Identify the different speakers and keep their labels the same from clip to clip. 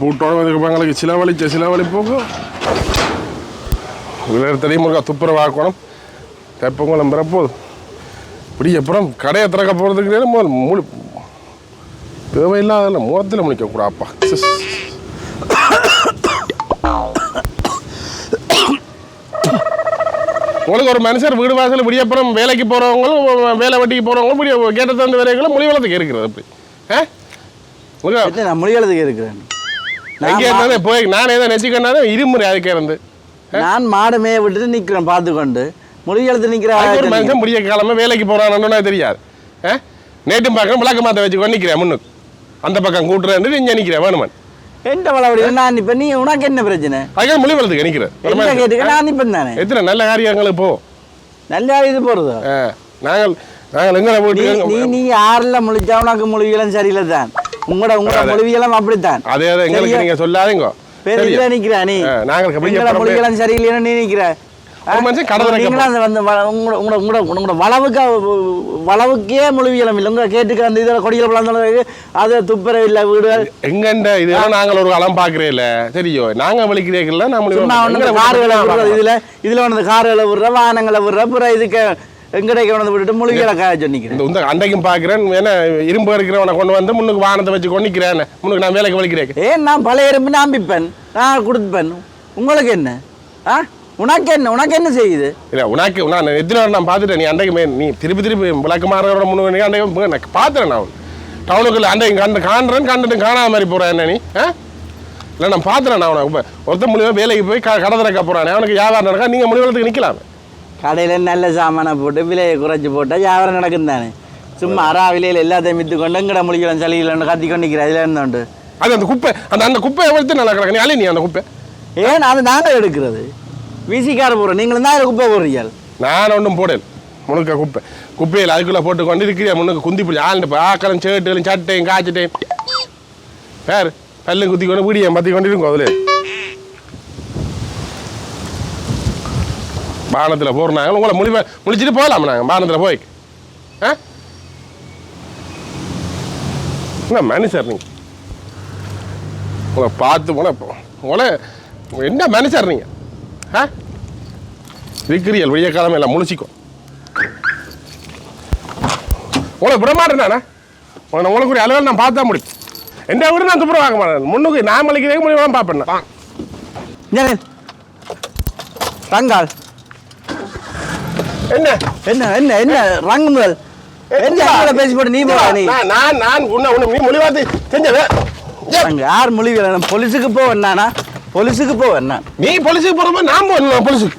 Speaker 1: பூட்டோட சில எங்களுக்கு சில வழி போகும் இதில் தெரியும் முருகா துப்புரவு ஆக்கணும் தெப்பங்குளம் பிறப்போது இப்படி அப்புறம் கடையை திறக்க போகிறதுக்கு முதல் மூணு தேவையில்லாத முகத்தில் முடிக்கக்கூடாப்பா உங்களுக்கு ஒரு மனுஷர் வீடு வாசல் விடியப்புறம் வேலைக்கு போகிறவங்களும் வேலை வட்டிக்கு போகிறவங்களும் விடிய கேட்ட தந்து வரைகளும் மொழி வளத்துக்கு இருக்கிறது அப்படி ஆ முருகா
Speaker 2: என்ன நான் இருக்கிறேன்
Speaker 1: எங்கே இருந்தாலே போய் நானே தான் நெச்சிக்கனாலும் இருமுறை அதுக்கே இருந்து
Speaker 2: நான் மாடு மேய விட்டுட்டு நிக்கிறேன் பார்த்து கொண்டு
Speaker 1: அதுக்கு ஒரு மனுஷன் முடிய காலமே வேலைக்கு போறான்னு தெரியாது. ஆ? நேற்றும் பார்க்குறேன் விளக்கு மாத்த வச்சு கொண்டு நிற்கிறேன் முன்னுக்கு அந்த பக்கம் கூட்டுறேன் இங்கே நிற்கிறேன் வேணுமன்
Speaker 2: எந்த வளவடி நான் இப்ப நீ உனக்கு என்ன பிரச்சனை?
Speaker 1: அதுக்காக மொழி வளத்துக்கு நிற்கிறேன்
Speaker 2: என்ன நான் தானே?
Speaker 1: எத்தனை நல்ல காரியங்களுக்கு போ.
Speaker 2: நல்லா இது போறது?
Speaker 1: ஆ, நாங்கள் நாங்கள் எங்களை
Speaker 2: நீ
Speaker 1: வீட்டு
Speaker 2: நீ நீ ஆறுல முழிச்சா உனக்கு மொழிகளும் சரியில்லை தான் உங்களோட உங்களோட மொழிகளும் அப்படித்தான்.
Speaker 1: அதே அதை எங்களுக்கு? நீங்க சொல்லாதீங்க.
Speaker 2: பேர் நிக்கிறா நீ?
Speaker 1: நாங்கள் எப்படி
Speaker 2: எங்களோட மொழிகளும் சரியில்லைன்னு நீ நிக்கிற வளவுக்கு மொழிவியலம் இல்லை. உங்க கேட்டுக்க அந்த இதில் கொடியில் பிளந்தது அது துப்புரவு இல்லை வீடு
Speaker 1: எங்கண்ட இதெல்லாம் நாங்கள் ஒரு களம் பார்க்கறே இல்ல. சரியோ? நாங்க வலிக்கிறீங்களா
Speaker 2: சும்மா ஒன்று
Speaker 1: நம்ம
Speaker 2: கார்களை விடுறது இதுல இதுல வந்து கார்களை விடுற வாகனங்களை விடுற அப்புறம் இதுக்கு எங்கடைக்கு வந்து விட்டுட்டு மொழிகளை காய சொன்னிக்கிறேன்.
Speaker 1: இந்த அண்டைக்கும் பார்க்கிறேன் ஏன்னா இரும்பு இருக்கிறவனை கொண்டு வந்து முன்னுக்கு வாகனத்தை வச்சு கொண்டு நிற்கிறேன் முன்னுக்கு நான் வேலைக்கு வலிக்கிறேன்
Speaker 2: ஏன் நான் பழைய எறும்பு நம்பிப்பேன் நான் கொடுப்பேன்? உங்களுக்கு என்ன? ஆ? உனக்கு என்ன? உனக்கு என்ன செய்யுது?
Speaker 1: இல்ல உனக்கு நான் எத்தனை நான் பார்த்துட்டேன் நீ அண்டைக்கு மே- நீ திருப்பி திருப்பி விளக்கு மாறவரோட முன்னு அண்டைக்கு நான் பார்த்துறேன் நான். டவுனுக்குள்ள அண்டைக்கு கண்டு காண்றேன் கண்டுட்டு காணாத மாதிரி போறேன் என்ன நீ? ஆ? இல்லை நான் பார்த்துறேன் நான் உனக்கு. ஒருத்தன் முடிவு வேலைக்கு போய் க கடை திறக்க போறானே அவனுக்கு வியாபாரம் நடக்கா நீங்கள் முடிவெடுத்துக்கு நிற்கலாம்
Speaker 2: கடையில் நல்ல சாமானை போட்டு விலையை குறைச்சி போட்டால் வியாபாரம் நடக்கும் தானே சும்மா அரா விலையில் எல்லாத்தையும் மித்து கொண்டு எங்கட மொழிகளும் சளிகளும் கத்தி கொண்டு நிற்கிற அதில் இருந்தோண்டு
Speaker 1: அது அந்த குப்பை அந்த அந்த குப்பையை எடுத்து நல்லா கிடக்கு நீ அழி நீ அந்த குப்பை
Speaker 2: ஏன் அது நாங்கள் எடுக்கிறது விசிக்கார போடுறோம் நீங்களும் தான் குப்பை போடுறீங்க
Speaker 1: நான் ஒன்றும் போடல முழுக்க குப்பை குப்பையில் அதுக்குள்ளே போட்டு கொண்டு இருக்கிறியா முன்னுக்கு குந்தி பிடிச்சி ஆளுண்டு ஆக்களும் சேட்டுகளும் சட்டையும் காய்ச்சிட்டையும் பேர் பல்லு குத்தி கொண்டு வீடியம் பற்றி கொண்டு இருக்கும் அதில் பானத்தில் போடுறாங்க உங்களை முழி முழிச்சிட்டு போகலாம் நாங்கள் பானத்தில் போய். ஆ? என்ன மேனேஜர் நீங்கள் உங்களை பார்த்து போன உங்களை என்ன மேனேஜர் நீங்கள் ஆ? விக்கிரியல் விடிய காலமே எல்லாம் முழிச்சிக்கோ. உங்களை விட மாட்டேன் நானே. உங்களுக்கு ஒரு அளவில் நான் பார்த்தா முடியும் எந்த விட நான் துப்புரம் வாங்க மாட்டேன். முன்னுக்கு நான் மலிக்கிறேன் முடியும் பார்ப்பேன்
Speaker 2: தங்கால்.
Speaker 1: என்ன?
Speaker 2: என்ன என்ன என்ன? ரங்கு முதல். என்ன பேசி போட்டு நீ போடா நீ.
Speaker 1: நான் நான் உன்னை உன்னை நீ மொழி வார்த்தை செஞ்சவே
Speaker 2: அங்க யார் மொழி போலீஸுக்கு போ என்ன போலீஸுக்கு போ என்ன
Speaker 1: நீ பொலிசுக்கு போகிறப்ப நான் போகணும் பொலிசுக்கு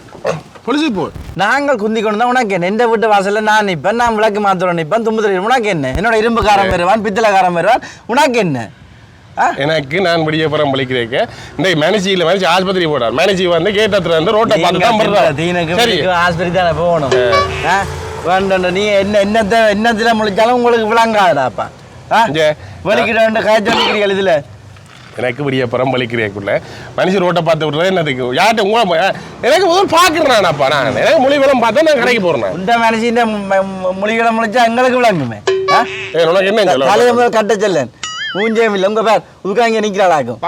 Speaker 1: பொலிசுக்கு போ
Speaker 2: நாங்கள் குந்தி கொண்டு தான் உனக்கு என்ன? எந்த வீட்டு வாசல்ல நான் நிப்பேன் நான் விளக்கு மாத்திரம் நிப்பேன் தும்புதுறை உனக்கு என்ன? என்னோட இரும்புக்காரன் வருவான் பித்தளைக்காரன் வருவான். உனக்கு என்ன?
Speaker 1: எனக்கு நான் விடிய புறம் பலிக்கிறேக்க இந்த மேனேஜியில் மேனேஜ் ஆஸ்பத்திரி போடார் மேனேஜி வந்து கேட்டத்துல இருந்து ரோட்டை பார்த்து தான் பண்றாரு.
Speaker 2: தீனக்கு
Speaker 1: சரி.
Speaker 2: ஆஸ்பத்திரி தானே போகணும்? வேண்டாம் நீ என்ன என்னத்தை என்னத்துல முழிச்சாலும் உங்களுக்கு?
Speaker 1: இங்க.
Speaker 2: வலிக்கிட வேண்டிய காய்ச்சல் நிற்கிறீர்கள் இதுல.
Speaker 1: எனக்கு விடிய புறம் பலிக்கிறேக்குள்ள மனுஷன் ரோட்டை பார்த்து விட்றது என்னதுக்கு யார்கிட்ட உங்களை எனக்கு முதல் பார்க்குறேன் நானப்பா நான். எனக்கு மொழி வளம் பார்த்தா நான் கடைக்கு போறேன் நான்.
Speaker 2: உண்ட மனுஷன் மொழிகளை முழிச்சா எங்களுக்கு விளங்குமே.
Speaker 1: உனக்கு என்ன
Speaker 2: கட்ட செல்லன். மூஞ்சேம் இல்லை உங்க பேர்? உட்காங்க நிற்கிறாளாக்கும்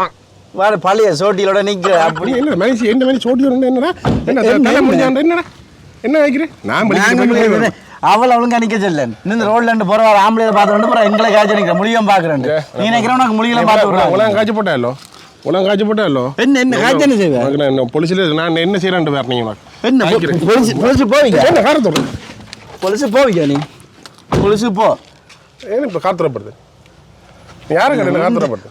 Speaker 2: வேற பழைய சோட்டியோட நிற்கிற அப்படி.
Speaker 1: என்ன மனுஷன் என்ன மனுஷன் சோட்டி வரணும் என்னடா? என்ன
Speaker 2: என்ன, என்ன?
Speaker 1: முடிஞ்சாண்ட என்னடா? என்ன வைக்கிறேன் நான்.
Speaker 2: அவள் அவளுங்க நிக்க செல்லன். இந்த ரோட்ல இருந்து போற வர ஆம்பளை பார்த்து வந்து அப்புறம் எங்களை காய்ச்சி நிக்கிற முடியும் பாக்குறேன் நீ நினைக்கிற உனக்கு முடியல பார்த்து விடுறாங்க
Speaker 1: உலகம் காய்ச்சி போட்டாலோ உலகம் காய்ச்சி போட்டாலோ
Speaker 2: என்ன என்ன காய்ச்சி என்ன செய்வேன்
Speaker 1: நான் பொலிசில் நான் என்ன செய்யறேன் வேற நீங்க
Speaker 2: என்ன. பொலிசு பொலிசு போவீங்க?
Speaker 1: என்ன காரத்தோடு
Speaker 2: பொலிசு போவீங்க நீ? பொலிசு போ.
Speaker 1: ஏன் இப்போ காத்துறப்படுது யாரு கடை காத்துறப்படுது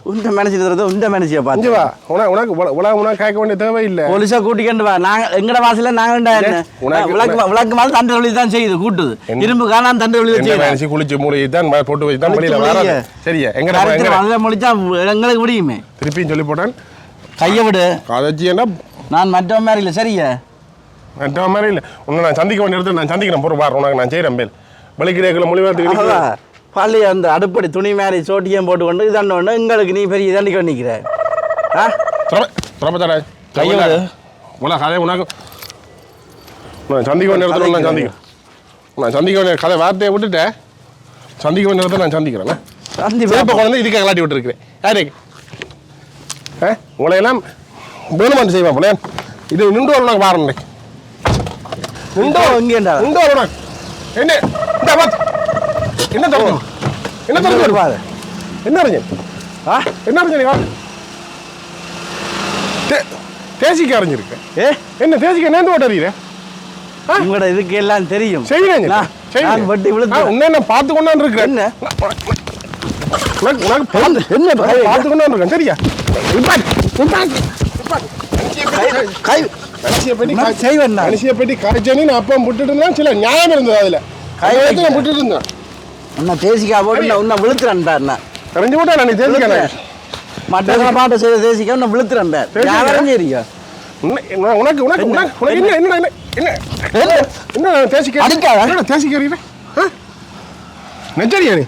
Speaker 2: உண்ட பார்த்து
Speaker 1: வா. உனக்கு உனக்கு உல- உலகம் உனக்கு கேட்க வேண்டிய தேவை இல்லை
Speaker 2: பொலிசா கூட்டிக்கண்டு வா. நாங்க எங்கட வாசல்ல நாங்க விளக்கு விளக்கு மாதிரி தண்டை வழி தான் செய்யுது கூட்டுது. இரும்பு காணாம தண்டை வழி செய்யுது?
Speaker 1: குளிச்சு மூடி தான் ம- போட்டு வச்சு தான் வெளியில வராது. சரியா எங்க
Speaker 2: கரைச்சிரும். அதுல முடிச்சா எங்களுக்கு முடியுமே.
Speaker 1: திருப்பியும் சொல்லி போட்டான்.
Speaker 2: கையை விடு.
Speaker 1: கதைச்சி என்ன?
Speaker 2: நான் மற்றவன் மாதிரி இல்லை சரியா?
Speaker 1: மாதிரி இல்லை. உன்னை நான் சந்திக்க வேண்டிய இடத்துல நான் சந்திக்கிறேன். பொறு பாரு உனக்கு நான் செய்கிறேன் பேர் வலிக்கிறேக்கில் மொழிவார்த்துக்கு
Speaker 2: அதான் பள்ளி அந்த அடுப்படி துணி மாதிரி சோட்டியம் போட்டு கொண்டு இதாண்ட ஒன்று எங்களுக்கு நீ பெரிய இதாண்டி நிற்கிற ஆ?
Speaker 1: கதை உனக்கு நான் சந்திக்க வேண்டிய இடத்துல நான் சந்திக்கிறேன் நான் சந்திக்க வேண்டிய கதை வார்த்தையை விட்டுட்டேன் சந்திக்க வேண்டிய இடத்துல நான் சந்திக்கிறேன்
Speaker 2: சந்தி
Speaker 1: சிறப்பு குழந்தை இதுக்கு கலாட்டி விட்டுருக்கிறேன் யாரு? ஆ? உங்களை எல்லாம் வேணுமான்னு செய்வேன் பிள்ளை இது நின்று உனக்கு பாருங்க நின்று
Speaker 2: இங்கேண்டா?
Speaker 1: நின்று உனக்கு என்ன? இந்த பார்த்து என்ன தரணும் என்ன தரணும்
Speaker 2: பாரு.
Speaker 1: என்ன அறிஞ்சு
Speaker 2: ஆ?
Speaker 1: என்ன தே- தேசிக்கு அறிஞ்சிருக்கு
Speaker 2: ஏ?
Speaker 1: என்ன தேசிக்க நேர்ந்து ஓட்ட அறியிற?
Speaker 2: உங்களோட இதுக்கு எல்லாம் தெரியும்.
Speaker 1: செய்கிறேன்
Speaker 2: நான் வட்டி விழுத்து
Speaker 1: உன்னை நான் பார்த்து கொண்டாந்து இருக்கிறேன்
Speaker 2: என்ன?
Speaker 1: உனக்கு பார்த்து
Speaker 2: என்ன?
Speaker 1: பார்த்து கொண்டாந்து இருக்கேன் சரியா.
Speaker 2: கை செய்வேன் நான்.
Speaker 1: அரிசியை பெட்டி காய்ச்சனி நான் அப்போ விட்டுட்டு இருந்தேன் சில நியாயம் இருந்தது அதுல.
Speaker 2: கை
Speaker 1: கை
Speaker 2: வைக்க.
Speaker 1: நான் விட்டுட்டு இருந்தேன்.
Speaker 2: உன்னை தேசிக்கா போட்டு உன்னை விழுத்துறேன்டா என்ன.
Speaker 1: கரைஞ்சு விட்டா நான் தேசிக்க
Speaker 2: மட்டை பாட்டை செய்த தேசிக்கா உன்னை விழுத்துறேன்
Speaker 1: தேசிக்கா?
Speaker 2: யாரும் சரியா
Speaker 1: உனக்கு உனக்கு உனக்கு
Speaker 2: என்ன?
Speaker 1: என்ன என்ன என்ன? என்ன? தேசிக்க?
Speaker 2: அடிக்காத.
Speaker 1: என்ன தேசிக்க அறியிற நெச்சரியா நீ?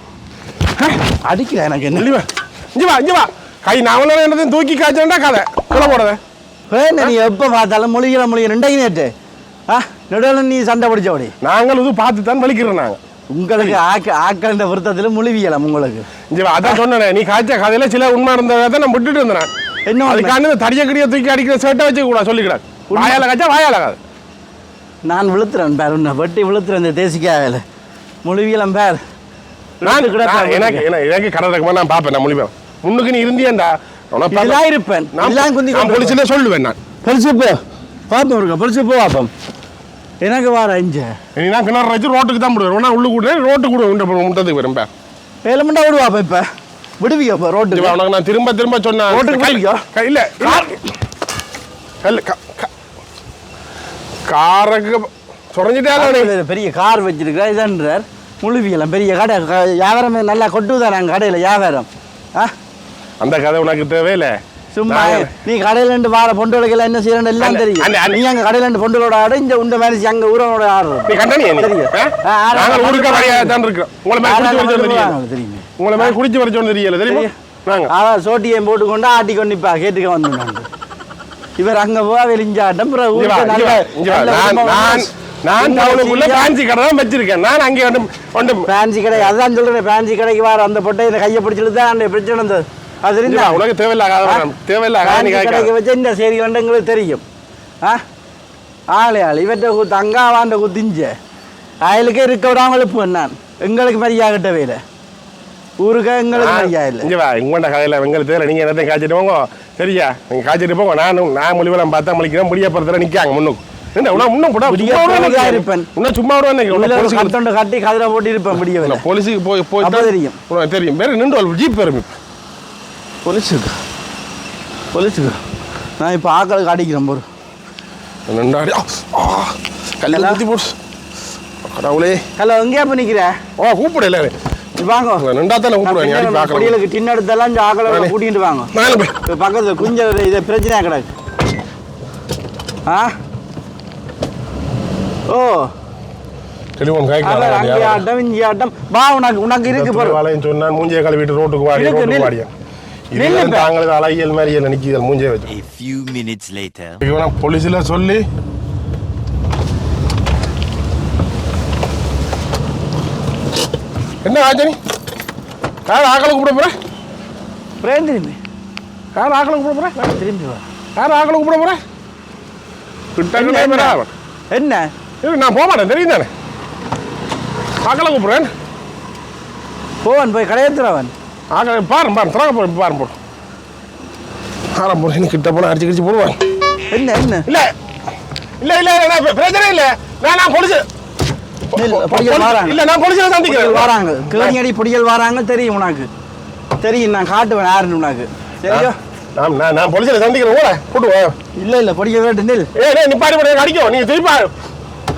Speaker 2: அடிக்கிற எனக்கு என்ன?
Speaker 1: இங்க வா. இங்க வா இங்க வா. கை நான் என்னதையும் தூக்கி காய்ச்சா கதை கொலை போடுறத.
Speaker 2: வேணா நீ எப்போ பார்த்தாலும் மொழிகிற மொழிகிற ரெண்டையும் நேற்று ஆ? நடுவில் நீ சண்டை பிடிச்சபடி
Speaker 1: நாங்கள் இது பார்த்து தான் வலிக்கிறோம் நாங்கள்
Speaker 2: உங்களுக்கு ஆக்க ஆக்கண்ட விருத்தத்தில் மொழிவியலாம் உங்களுக்கு.
Speaker 1: அதான் சொன்னேன் நீ காய்ச்ச கதையில சில உண்மை இருந்ததை நான் விட்டுட்டு இருந்தேன்.
Speaker 2: என்ன
Speaker 1: இந்த தடிய கடிய தூக்கி அடிக்கிற சேட்டை வச்சு கூட சொல்லிக்கிறார் வாயால காய்ச்சா வாயால காது.
Speaker 2: நான் விழுத்துறேன் பேர் உன்னை வெட்டி விழுத்துறேன் இந்த தேசிக்காவில் மொழிவியலம் பேர்.
Speaker 1: நான் எனக்கு எனக்கு கடை இருக்குமா நான் பார்ப்பேன் நான் மொழிபெயர்ப்பு முன்னுக்கு நீ இருந்தியேண்டா.
Speaker 2: இருப்பேன்.
Speaker 1: நான் போலீஸ்ல சொல்லுவேன் நான்.
Speaker 2: பெருசு போ. பார்ப்போம் இருக்க பெருசு போ பார்ப்போம் எனக்கு வார இஞ்ச
Speaker 1: நீ நான் கிணறு வச்சு ரோட்டுக்கு தான் போடுவேன். நான் உள்ளு கூட ரோட்டு கூட உண்ட. முட்டத்துக்கு வரும் பே.
Speaker 2: வேலமண்டா விடுவாப்ப இப்ப? இப்போ
Speaker 1: இங்க
Speaker 2: ரோட்டுக்கு?
Speaker 1: வா, உனக்கு நான் திரும்ப திரும்ப சொன்னேன்
Speaker 2: ரோட்டுக்கு
Speaker 1: கை-
Speaker 2: போய்க்கோ.
Speaker 1: கை- இல்ல. இல்ல கா- கா- காருக்கு சொரஞ்சிட்டே
Speaker 2: பெரிய கார் வச்சிருக்கிறா இதன்றார். முழுவியலாம் பெரிய கடை. வியாபாரமே நல்லா கொட்டுதான் நாங்கள் கடையில்? வியாபாரம் ஆ?
Speaker 1: அந்த கதை உனக்கு தேவையில்லை.
Speaker 2: சும்மா நீ கடையில இருந்து வார பொண்டுகளுக்கெல்லாம் என்ன செய்யணும் எல்லாம் தெரியும். நீ அங்க கடையில இருந்து பொண்டுகளோட ஆடு இந்த உண்ட மேனேஜ் அங்க ஊரோட ஆடுறது
Speaker 1: நீ
Speaker 2: தெரியும். ஆறு
Speaker 1: ஊருக்கு வரையா தான் இருக்கிறோம். உங்களை மாதிரி குடிச்சு வரைச்சோம்
Speaker 2: தெரியும்.
Speaker 1: உங்களை மாதிரி குடிச்சு வரைச்சோம் தெரியல தெரியுமா. நாங்க
Speaker 2: அதான் சோட்டியம் போட்டு கொண்டு ஆட்டி கொண்டு நிப்பா கேட்டுக்க வந்து நான். இவர் அங்க போவா வெளிஞ்சாட்டம்
Speaker 1: நான் டவுனுக்குள்ள ஃபேன்சி கடை தான் வச்சிருக்கேன். நான் அங்கே வந்து வந்து
Speaker 2: ஃபேன்சி கடை அதான் சொல்றேன் ஃபேன்சி கடைக்கு வர அந்த பொட்டை இந்த கையை பிடிச்சிட்டு தான் பிரச்சனை இருந்தது அது
Speaker 1: இங்க
Speaker 2: இருந்தா
Speaker 1: வா, உனக்கு தேவையில்லாத தேவையில்லாத
Speaker 2: வச்சு இந்த சரி எங்களுக்கு தெரியும் ஆ ஆளே ஆள் இவற்றை குத்து அங்க வாண்ட குத்திஞ்ச அயலுக்கே இருக்க விடாமல் இப்போ நான் எங்களுக்கு மரியாதை வேலை ஊருக்கு எங்களுக்கு மரியாதை இல்லை
Speaker 1: இங்க வா இங்கோண்ட கதையில எங்களுக்கு தெரியல நீங்க என்னத்தையும் காய்ச்சிட்டு போங்க சரியா நீங்க காய்ச்சிட்டு போங்க நானும் நான் மொழிவெல்லாம் பார்த்தா மொழிக்கிறேன் முடிய படத்துல நிக்காங்க முன்னுக்கு
Speaker 2: தெரியும்.
Speaker 1: தெரியும் வேற நின்று ஜீப் வரும் இப்ப.
Speaker 2: பொலிச்சுக்கு. பொலிச்சுக்கு. நான் இப்போ ஆக்களுக்கு அடிக்கிறேன் போரு. ஹலோ?
Speaker 1: குத்தி போட்டு கடவுளே.
Speaker 2: ஹலோ எங்கேயா இப்போ நிற்கிறேன்
Speaker 1: ஓ கூப்பிடு எல்லாரும்
Speaker 2: வாங்க.
Speaker 1: நின்றா தானே கூப்பிடுவேன் அடி பார்க்கலாம்
Speaker 2: எடுத்தெல்லாம் இந்த ஆக்களை. கூட்டிகிட்டு வாங்க.
Speaker 1: நானும் போய்.
Speaker 2: இப்போ பக்கத்தில் குஞ்ச இது பிரச்சனையா கிடக்கு ஆ? ஓ.
Speaker 1: டெலிஃபோன்
Speaker 2: இங்கே வா உனக்கு உனக்கு இருக்கு பாரு.
Speaker 1: வாழையும் சொன்னான் மூஞ்சியை கழுவிட்டு ரோட்டுக்கு வாடி ரோட்டுக்கு. வாடியா. தாங்களது அழகியல் மாதிரி நினைக்குது மூஞ்சியை வச்சு.
Speaker 3: A few minutes later.
Speaker 1: இவனை போலீஸ்ல சொல்லி. என்ன ஆச்சனி யார் ஆக்களை கூப்பிட போற?
Speaker 2: பிரேம் திரும்பி
Speaker 1: யார் ஆக்களை கூப்பிட போற?
Speaker 2: திரும்பி வா.
Speaker 1: யார் ஆக்களை கூப்பிட போற? கிட்ட
Speaker 2: என்ன,
Speaker 1: நான் போக மாட்டேன் தெரியும் தானே? ஆக்களை கூப்பிடுறேன்.
Speaker 2: போவன் போய் கடையத்துறவன்.
Speaker 1: ஆக்களை பாரு பாரு திறக்க போறேன் பாரு போடு. ஆரம் போறேன் கிட்ட போன அடிச்சு கிடிச்சு போடுவான்
Speaker 2: என்ன என்ன?
Speaker 1: இல்ல. இல்ல இல்ல இல்ல நான் பிரச்சனை இல்ல. நான் நான் போலீஸ்
Speaker 2: இல்ல,
Speaker 1: நான்
Speaker 2: பொடிகள்
Speaker 1: சந்திக்கிறேன்.
Speaker 2: வராங்க. கேணியடி பொடிகள் வராங்க தெரியும் உனக்கு. தெரியும் நான் காட்டுவேன் யாருன்னு உனக்கு. சரியோ?
Speaker 1: நான் நான் நான் போலீஸ்ல சந்திக்கிறேன். கூட கூட்டு வா.
Speaker 2: இல்ல இல்ல பொடிகள் வேட்டு நில்.
Speaker 1: ஏய் டேய் நிப்பாடி போடு அடிக்கும் நீங்க திருப்பி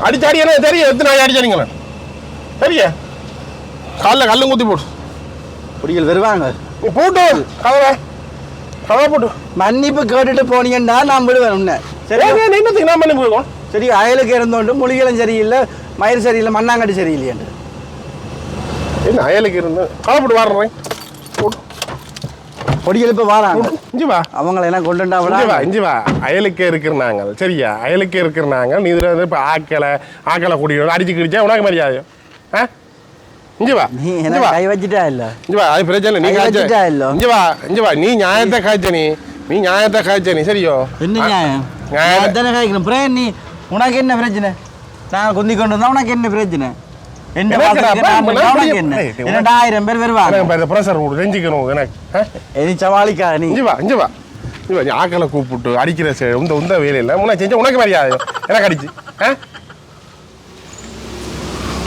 Speaker 1: அடிச்சு அடி எனக்கு தெரியும் எத்தனை நாள் அடிச்சானீங்களா சரியா? காலில் கல்லும் குத்தி போடு.
Speaker 2: பொடிகள் வருவாங்க.
Speaker 1: போட்டு கதவை கதவை போட்டு.
Speaker 2: மன்னிப்பு கேட்டுட்டு போனீங்கன்னா நான் விடுவேன் உன்னை. சரி
Speaker 1: என்னத்துக்கு நான் பண்ணி போயிருக்கோம்
Speaker 2: சரி அயலுக்கு இருந்தோண்டு மொழிகளும் சரியில்லை மயிர் சரியில்லை மண்ணாங்கட்டி சரியில்லையன்று
Speaker 1: என்ன அயலுக்கு இருந்து? கதை போட்டு வாடுறேன்
Speaker 2: பொடிகள் இப்போ வராங்க.
Speaker 1: இஞ்சி வா.
Speaker 2: அவங்கள எல்லாம் கொண்டுண்டா
Speaker 1: இஞ்சி வா இஞ்சி வா. அயலுக்கே இருக்கிற நாங்கள் சரியா? அயலுக்கே இருக்கிற நாங்கள் நீ இதில் இப்போ ஆக்களை ஆக்களை கூட்டிட்டு அடிச்சு கிடிச்சா உனக்கு மரியாதை. ஆ? இஞ்சி வா. இஞ்சி வா.
Speaker 2: கை வச்சுட்டா இல்ல?
Speaker 1: இஞ்சி வா அது பிரச்சனை. நீ காய்ச்ச.
Speaker 2: இல்ல?
Speaker 1: இஞ்சி வா இஞ்சி வா. நீ நியாயத்தை காய்ச்ச நீ. நீ நியாயத்தை காய்ச்ச நீ. சரியோ?
Speaker 2: என்ன நியாயம்?
Speaker 1: நியாயம்.
Speaker 2: தானே கேட்கணும் பிரேம் நீ உனக்கு என்ன பிரச்சனை? நான் குந்தி கொண்டு வந்தா உனக்கு என்ன பிரச்சனை? உனக்கு
Speaker 1: உனக்கு-
Speaker 2: இரண்டாயிரம் பேர் வருவாங்க
Speaker 1: ஆக்களை கூப்பிட்டு அடிக்கிற உந்த உந்த வேலையில். முன்ன செஞ்சா உனக்கு மரியாதை. எனக்கு அடிச்சு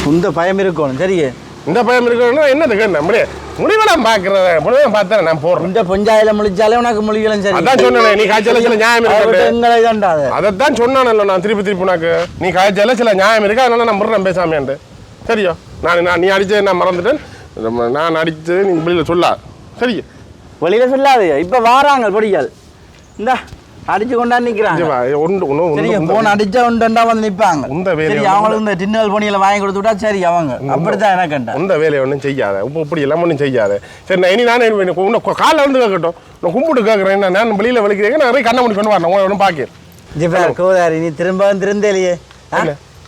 Speaker 2: உந்த பயம் இருக்கணும். சரியே?
Speaker 1: இந்த பயம் இருக்கணும்னா என்னதுக்கு நம்மளே முடிவெல்லாம் பார்க்குறத முடிவெல்லாம் பார்த்தா நான் போடுறேன்.
Speaker 2: இந்த பொஞ்சாயில முழிச்சாலே உனக்கு முழிகளும் சரி.
Speaker 1: அதான் சொன்னேனே, நீ காய்ச்சல சில நியாயம் இருக்கு. அதைத்தான் சொன்னானல்ல நான் திருப்பி திருப்பி உனக்கு. நீ காய்ச்சல சில நியாயம் இருக்கு? அதனால நான் முறேன் பேசாமேன்ட்டு சரியோ? நான் நான் நீ அடிச்சதை நான் மறந்துட்டேன். நான் அடித்து நீ வெளியில் சொல்லா. சரி.
Speaker 2: வெளியில சொல்லாது இப்ப வாராங்க பொடிகள். இந்த. அடிச்சு கொண்டா நிக்கிறாங்க. போன் அடிச்சா உண்டா வந்து நிப்பாங்க.
Speaker 1: உந்த வேலையை
Speaker 2: அவங்களுக்கு இந்த டின்னல் பொனியில வாங்கி கொடுத்து விட்டா சரி அவங்க. அப்படித்தான் எனக்குண்டா
Speaker 1: உந்த வேலையை ஒன்றும் செய்யாத. இப்போ இப்படி எல்லாம் ஒன்றும் செய்யாத. சரி நான் இனி நானே இன்னும் காலைல வந்து கேட்கட்டும். நான் கும்பிட்டு கேட்குறேன். நான் வெளியில் வலிக்கிறேன் நான் கண்ணை மூடி கொண்டு வரேன் உங்களை ஒன்றும் பார்க்கிறேன்
Speaker 2: கோதாரி நீ திரும்ப திருந்தலையே?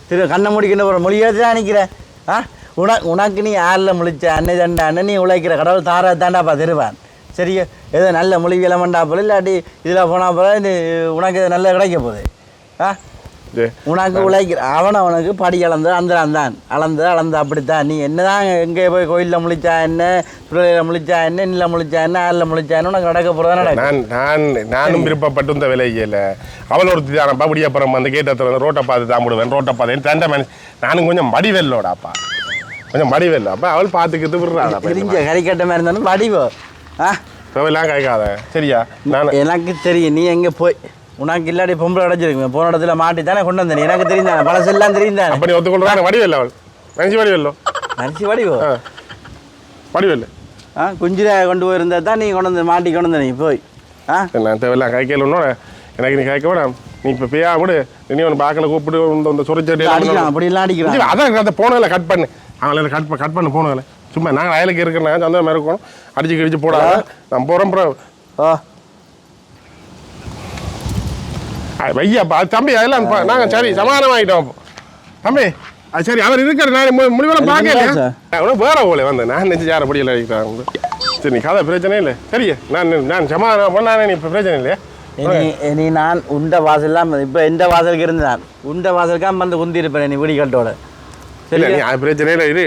Speaker 2: திரு கண்ணை முடிக்கின்ற மொழியை தான் நிற்கிற ஆ? உன உனக்கு நீ யாரில் முழிச்ச அன்னை தண்டா அண்ணன் நீ உழைக்கிற கடவுள் தாரா தாண்டாப்பா தருவான். சரியா ஏதோ நல்ல மொழி விளமண்டா போல இல்லாட்டி இதில் போனால் போல உனக்கு நல்ல கிடைக்க போகுது. ஆ?
Speaker 1: சரி
Speaker 2: உனக்கு உழைக்கிற அவன் அவனுக்கு படி அளந்து அந்த தான். அளந்து அளந்து அப்படித்தான். நீ என்னதான் எங்கே போய் கோயிலில் முழிச்சா என்ன சுடலையில் முழிச்சா என்ன நில முழிச்சா என்ன ஆளில் முழிச்சா என்ன உனக்கு நடக்க போகிறதா
Speaker 1: நான் நான் நானும் விருப்பப்பட்டு இந்த விலையில அவள் ஒருத்தி தானே. பபடி அப்புறம் அந்த கேட்டத்தில் வந்து ரோட்டை பார்த்து தாம்பிடுவேன் ரோட்டை பார்த்து தண்டை மனு நானும் கொஞ்சம் மடிவெல்லோடாப்பா. கொஞ்சம் மடிவெல்ல அப்போ அவள் பார்த்துக்கிட்டு விடுறாடா
Speaker 2: தெரிஞ்ச கறிக்கட்ட மாதிரி இருந்தாலும் வடிவோ ஆ
Speaker 1: தேவையெல்லாம் கேட்காத. சரியா? நான்
Speaker 2: எனக்கு தெரியும். நீ எங்கே போய் உனக்கு இல்லாட்டி பொம்பளை அடைச்சிருக்கு போன இடத்துல மாட்டி தானே கொண்டு வந்தேன். எனக்கு தெரியும் தானே பழசெல்லாம் தெரியும் தானே
Speaker 1: அப்போ நீ ஒத்துக்கொள்றான் வடிவெல்ல அவள். நினச்சி வடிவெல்லோ
Speaker 2: அரிசி வடிவோ?
Speaker 1: வடிவெல்ல
Speaker 2: ஆ குஞ்சிர கொண்டு போயிருந்தா தான் நீ கொண்டு வந்து மாட்டி கொண்டு வந்த நீ போய். ஆ?
Speaker 1: நான் தேவையில்லாம் கைக்கையில் ஒன்றும் எனக்கு நீ கைக்க வேணாம். நீ இப்போ பேயா விடு. நீ ஒன்று பார்க்கல கூப்பிட்டு இந்த- சொரிச்சட்டி
Speaker 2: அடிக்கிறான் அப்படிலாம் அடிக்கிறான்.
Speaker 1: அதான் அந்த போனதில்ல கட் பண்ணு. அவங்கள கட் பண்ண கட் பண்ண போனதில்ல. சும்மா நாங்கள் வயலுக்கு இருக்கிறேன் சந்தோஷமா இருக்கணும் அடிச்சு கிடிச்சு போடாத. நான் போகிறோம் அப்புறம்
Speaker 2: ஓ
Speaker 1: வையாப்பா தம்பி அதெல்லாம் பா- நாங்க சரி சமாதானமாகிட்டோம் அப்போ. தம்பி அது சரி அவர் இருக்கிற நான் முடிவெல்லாம் பார்க்கல வேற போல வந்தேன். நான் நினச்சி யாரை படியில் அடிக்கிறாங்க சரி நீ கதை பிரச்சனை இல்லை. சரி நான் நான் சமாதானம் பண்ணானே நீ இப்போ பிரச்சனை இல்லையா?
Speaker 2: இனி நான் உண்ட வாசல்லாம் இப்போ எந்த வாசலுக்கு இருந்து நான் உண்ட வாசலுக்காக வந்து குந்தி இருப்பேன் நீ விடிக்கட்டோட.
Speaker 1: இல்லை
Speaker 2: சரி
Speaker 1: பிரச்சனை இல்லை இரு.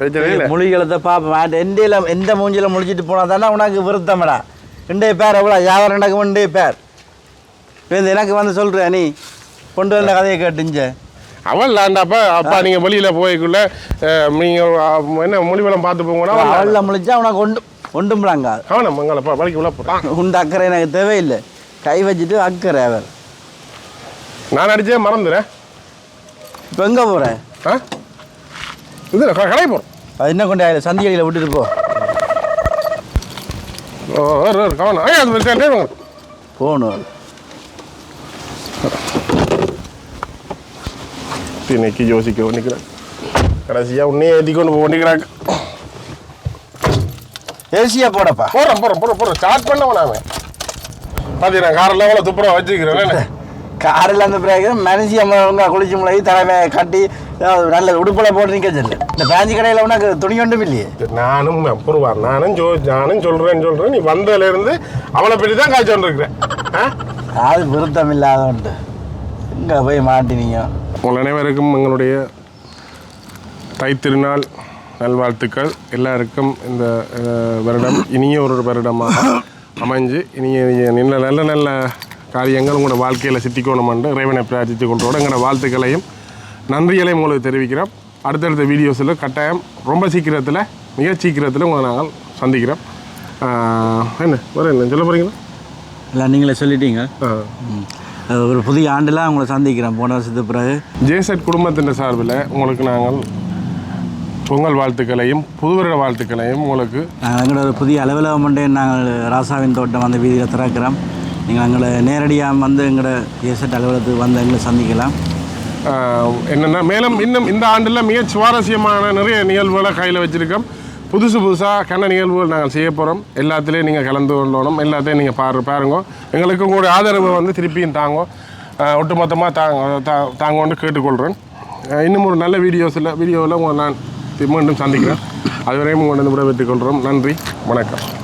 Speaker 1: பிரச்சனை இல்லை.
Speaker 2: மொழிகளத்தை பார்ப்பேன் எந்த எந்த மூஞ்சில முழிச்சிட்டு போனா தானே உனக்கு விருத்தமடா? ரெண்டே பேர் எவ்வளோ? வியாபாரம் நடக்கும் ரெண்டே பேர்? எனக்கு வந்து சொல்ற நீ கொண்டு வந்த கதையை கேட்டுஞ்ச
Speaker 1: அவள் லாண்டாப்பா அப்பா நீங்கள் வெளியில் போய்க்குள்ள நீங்கள் என்ன மொழிவெல்லாம் பார்த்து போங்கன்னா
Speaker 2: அவளில் முழிச்சா உனக்கு ஒண்டு ஒண்டும்பலாங்க
Speaker 1: கவனம் மங்களப்பா வலிக்கு உள்ள போகிறான்
Speaker 2: உண்டு அக்கறை எனக்கு தேவையில்லை. கை வச்சுட்டு அக்கறை அவர்
Speaker 1: நான் அடிச்சே மறந்துடுறேன்.
Speaker 2: இப்போ எங்கே போகிற
Speaker 1: ஆ? இது கடை போகிறோம்
Speaker 2: அது என்ன கொண்டு ஆயிரம் சந்திகளில் விட்டுட்டு போ.
Speaker 1: கவனம். அது.
Speaker 2: போகணும்.
Speaker 1: இன்னைக்கு யோசிக்க நிற்கிறேன் கடைசியாக உன்னையே ஏற்றி கொண்டு போக நிற்கிறாங்க
Speaker 2: ஏசியா போடப்பா.
Speaker 1: போகிறேன் போகிறேன் போகிறேன் போகிறேன் ஸ்டார்ட் பண்ண வேணாமே பார்த்தீங்கன்னா காரில் எவ்வளோ துப்புரவா வச்சுக்கிறேன்
Speaker 2: காரில் அந்த பிறகு மனசி அம்மா குளிச்சு முளைக்கு தலைமை கட்டி நல்ல உடுப்பில் போட்டு நிற்க சொல்லு இந்த பேஞ்சு கடையில் உனக்கு துணி ஒன்றும் இல்லையே?
Speaker 1: நானும் புரிவார் நானும் ஜோ நானும் சொல்கிறேன்னு சொல்கிறேன் நீ வந்ததுலேருந்து அவளை பற்றி தான் காய்ச்சி கொண்டிருக்கிறேன் ஆ?
Speaker 2: அது விருத்தம் இல்லாத உண்டு எங்கே போய் மாட்டினீங்க?
Speaker 1: உங்கள் அனைவருக்கும் எங்களுடைய தைத்திருநாள் நல்வாழ்த்துக்கள். எல்லாருக்கும் இந்த வருடம் இனிய ஒரு வருடமாக அமைஞ்சு இனிய இனிய நல்ல நல்ல நல்ல காரியங்கள் உங்களோட வாழ்க்கையில் சித்திக்கணும் என்று இறைவனை பிரார்த்தித்து கொண்டோட எங்களோட வாழ்த்துக்களையும் நன்றிகளையும் உங்களுக்கு தெரிவிக்கிறோம். அடுத்தடுத்த வீடியோஸில் கட்டாயம் ரொம்ப சீக்கிரத்தில் மிக சீக்கிரத்தில் உங்களை நாங்கள் சந்திக்கிறோம். என்ன வேறு என்ன சொல்ல போகிறீங்களா
Speaker 2: இல்லை நீங்களே சொல்லிட்டீங்க. ஒரு புதிய ஆண்டுலாம் உங்களை சந்திக்கிறேன் போன வருஷத்துக்கு பிறகு.
Speaker 1: ஜேசட் குடும்பத்தின் சார்பில் உங்களுக்கு நாங்கள் பொங்கல் வாழ்த்துக்களையும் புதுவருட வாழ்த்துக்களையும் உங்களுக்கு
Speaker 2: நாங்கள் எங்களோட ஒரு புதிய அலுவலகம் மண்டே நாங்கள் ராசாவின் தோட்டம் அந்த வீதியில் திறக்கிறோம். நீங்கள் எங்களை நேரடியாக வந்து எங்களோட ஏசட் அலுவலகத்துக்கு வந்து எங்களை சந்திக்கலாம்.
Speaker 1: என்னென்னா மேலும் இன்னும் இந்த ஆண்டில் மிக சுவாரஸ்யமான நிறைய நிகழ்வுகளை கையில் வச்சுருக்கோம். புதுசு புதுசாக கண்ண நிகழ்வுகள் நாங்கள் செய்ய போகிறோம் எல்லாத்துலேயும் நீங்கள் கலந்து கொள்ளணும். எல்லாத்தையும் நீங்கள் பாரு பாருங்க. எங்களுக்கு உங்களுடைய ஆதரவு வந்து திருப்பியும் தாங்க. ஒட்டுமொத்தமாக தாங்க தா தாங்கன்னு கேட்டுக்கொள்கிறேன் இன்னும் ஒரு நல்ல வீடியோஸில் வீடியோவில் உங்களை நான் மீண்டும் சந்திக்கிறேன். அதுவரையும் உங்களை விடைபெற்றுக் கொள்கிறோம் நன்றி. வணக்கம்.